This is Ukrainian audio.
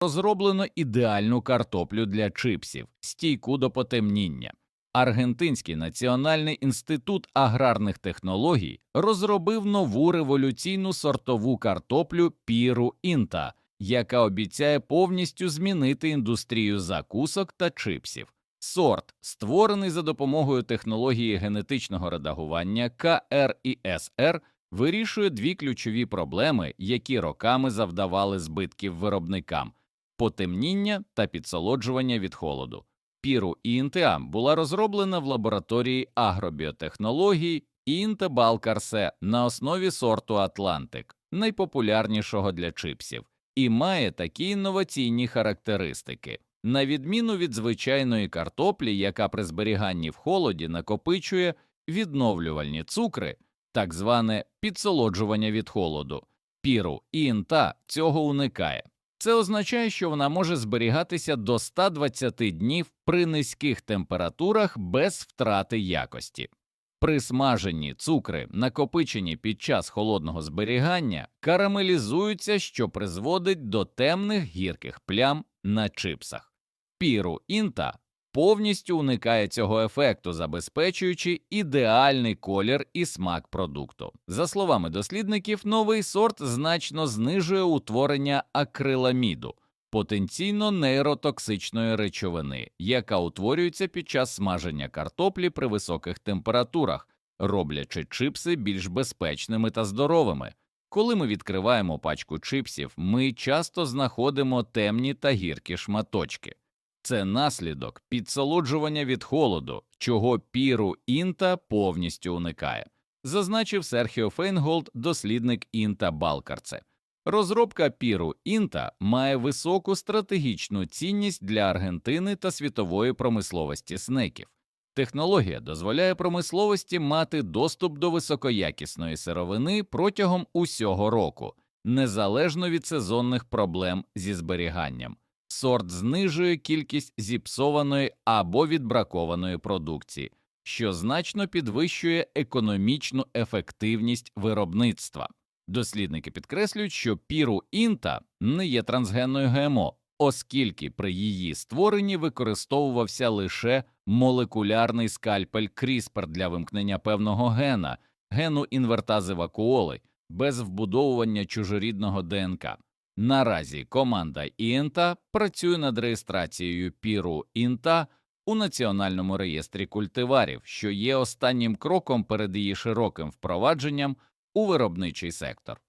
розроблено ідеальну картоплю для чипсів, стійку до потемніння. Аргентинський національний інститут аграрних технологій розробив нову революційну сортову картоплю Піру Інта, яка обіцяє повністю змінити індустрію закусок та чипсів. Сорт, створений за допомогою технології генетичного редагування КРІСР, вирішує дві ключові проблеми, які роками завдавали збитків виробникам потемніння та підсолоджування від холоду. Піру Інтеа була розроблена в лабораторії агробіотехнологій Інте Балкарсе на основі сорту Атлантик, найпопулярнішого для чипсів, і має такі інноваційні характеристики. На відміну від звичайної картоплі, яка при зберіганні в холоді накопичує відновлювальні цукри, так зване підсолоджування від холоду, піру інта цього уникає. Це означає, що вона може зберігатися до 120 днів при низьких температурах без втрати якості. При смаженні цукри, накопичені під час холодного зберігання, карамелізуються, що призводить до темних гірких плям на чипсах. Піру інта повністю уникає цього ефекту, забезпечуючи ідеальний колір і смак продукту. За словами дослідників, новий сорт значно знижує утворення акриламіду, потенційно нейротоксичної речовини, яка утворюється під час смаження картоплі при високих температурах, роблячи чипси більш безпечними та здоровими. Коли ми відкриваємо пачку чипсів, ми часто знаходимо темні та гіркі шматочки. Це наслідок підсолоджування від холоду, чого піру інта повністю уникає, зазначив Серхіо Фейнголд, дослідник інта Балкарце. Розробка піру інта має високу стратегічну цінність для Аргентини та світової промисловості снеків. Технологія дозволяє промисловості мати доступ до високоякісної сировини протягом усього року, незалежно від сезонних проблем зі зберіганням. Сорт знижує кількість зіпсованої або відбракованої продукції, що значно підвищує економічну ефективність виробництва. Дослідники підкреслюють, що піру інта не є трансгенною ГМО, оскільки при її створенні використовувався лише молекулярний скальпель CRISPR для вимкнення певного гена, гену інвертази вакуоли, без вбудовування чужорідного ДНК. Наразі команда Інта працює над реєстрацією піру Інта у національному реєстрі культиварів, що є останнім кроком перед її широким впровадженням у виробничий сектор.